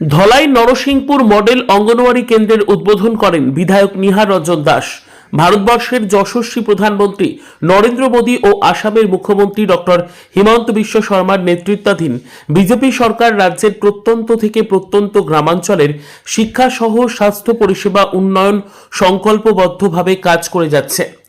Dhalai Narsinghpur model anganwadi কেন্দ্রের উদ্বোধন করেন বিধায়ক নিহার রঞ্জন দাস। ভারতবর্ষের যশস্বী প্রধানমন্ত্রী নরেন্দ্র মোদী ও আসামের মুখ্যমন্ত্রী ডক্টর হিমন্ত বিশ্ব শর্মার নেতৃত্বাধীন বিজেপি সরকার রাজ্যের প্রত্যন্ত থেকে প্রত্যন্ত গ্রামাঞ্চলের শিক্ষা সহ স্বাস্থ্য পরিষেবা উন্নয়ন সংকল্পবদ্ধভাবে কাজ করে যাচ্ছে।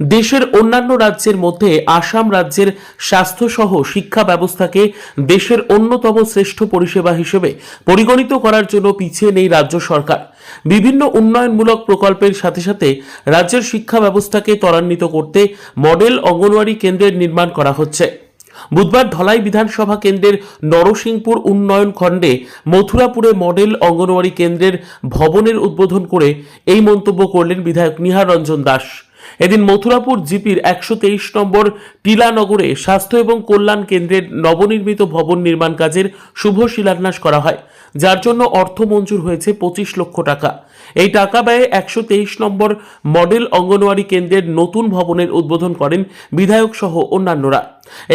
দেশের অন্যান্য রাজ্যের মধ্যে আসাম রাজ্যের স্বাস্থ্যসহ শিক্ষা ব্যবস্থাকে দেশের অন্যতম শ্রেষ্ঠ পরিষেবা হিসেবে পরিগণিত করার জন্য পিছিয়ে নেই রাজ্য সরকার। বিভিন্ন উন্নয়নমূলক প্রকল্পের সাথে সাথে রাজ্যের শিক্ষা ব্যবস্থাকে ত্বরান্বিত করতে মডেল অঙ্গনওয়াড়ি কেন্দ্রের নির্মাণ করা হচ্ছে। বুধবার ধলাই বিধানসভা কেন্দ্রের নরসিংপুর উন্নয়ন খণ্ডে মথুরাপুরে মডেল অঙ্গনওয়াড়ি কেন্দ্রের ভবনের উদ্বোধন করে এই মন্তব্য করলেন বিধায়ক নিহার রঞ্জন দাস। এদিন মথুরাপুর জিপির একশো তেইশ নম্বর টিলানগরে স্বাস্থ্য এবং কল্যাণ কেন্দ্রের নবনির্মিত ভবন নির্মাণ কাজের শুভ শিলান্যাস করা হয়, যার জন্য অর্থ মঞ্জুর হয়েছে পঁচিশ লক্ষ টাকা। এই টাকা ব্যয়ে একশো তেইশ নম্বর মডেল অঙ্গনওয়াড়ি কেন্দ্রের নতুন ভবনের উদ্বোধন করেন বিধায়ক সহ অন্যান্যরা।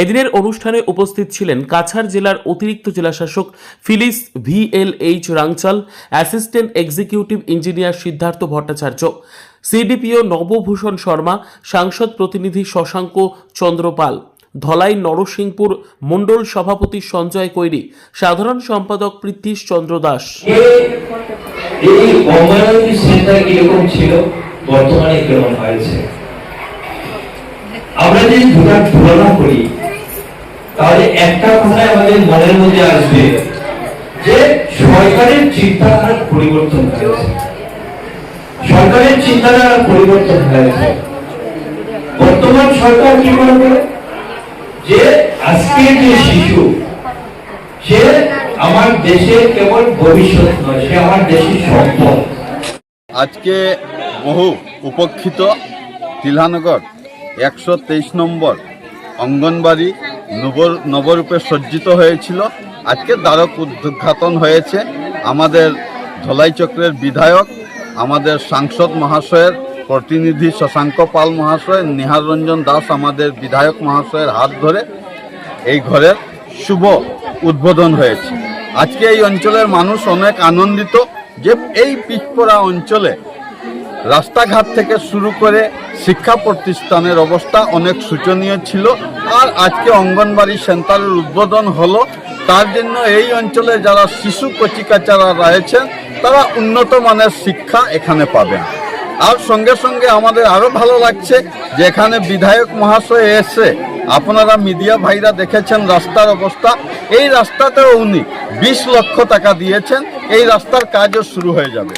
এদিনের অনুষ্ঠানে উপস্থিত ছিলেন কাছাড় জেলার অতিরিক্ত জেলাশাসক Phyllis V L H Rangchal, assistant executive engineer Siddhartha Bhattacharya. CDPO Nababhushan Sharma, সাংসদ প্রতিনিধি শশাঙ্ক চন্দ্রপাল, ধলাই নরসিংপুর মণ্ডল সভাপতি সঞ্জয় কৈরি, সাধারণ সম্পাদক পৃথ্বীশ চন্দ্র দাস। এই কীরকম ছিল? বর্তমানে কেমন হয়েছে? আমরা যদি দুটা তুলনা করি, তাহলে একটা আমাদের মনের মধ্যে আসবে যে সরকারের চিন্তাধারা পরিবর্তন হয়েছে। সরকারের চিন্তাধারা পরিবর্তন হয়েছে বর্তমান সরকার কি মনে করে যে আজকের যে শিশু, সে আমার দেশের কেবল ভবিষ্যৎ নয়, সে আমার দেশের সম্পদ। আজকে বহু উপেক্ষিত তিলহানগর, একশো তেইশ নম্বর অঙ্গনবাড়ি নব নবরূপে সজ্জিত হয়েছিল। আজকে দ্বারক উদ্ঘাটন হয়েছে। আমাদের ধলাই চক্রের বিধায়ক আমাদের সাংসদ মহাশয়ের প্রতিনিধি শশাঙ্ক পাল মহাশয়, নিহার রঞ্জন দাস আমাদের বিধায়ক মহাশয়ের হাত ধরে এই ঘরের শুভ উদ্বোধন হয়েছে। আজকে এই অঞ্চলের মানুষ অনেক আনন্দিত যে এই পিচপড়া অঞ্চলে রাস্তাঘাট থেকে শুরু করে শিক্ষা প্রতিষ্ঠানের অবস্থা অনেক শোচনীয় ছিল আর আজকে অঙ্গনবাড়ি সেন্টারের উদ্বোধন হলো। তার জন্য এই অঞ্চলে যারা শিশু কচিকাচারা রয়েছেন তারা উন্নত মানের শিক্ষা এখানে পাবেন আর সঙ্গে সঙ্গে আমাদের আরও ভালো লাগছে যে এখানে বিধায়ক মহাশয় এসে আপনারা মিডিয়া ভাইরা দেখেছেন রাস্তার অবস্থা। এই রাস্তাতেও উনি বিশ লক্ষ টাকা দিয়েছেন, এই রাস্তার কাজও শুরু হয়ে যাবে।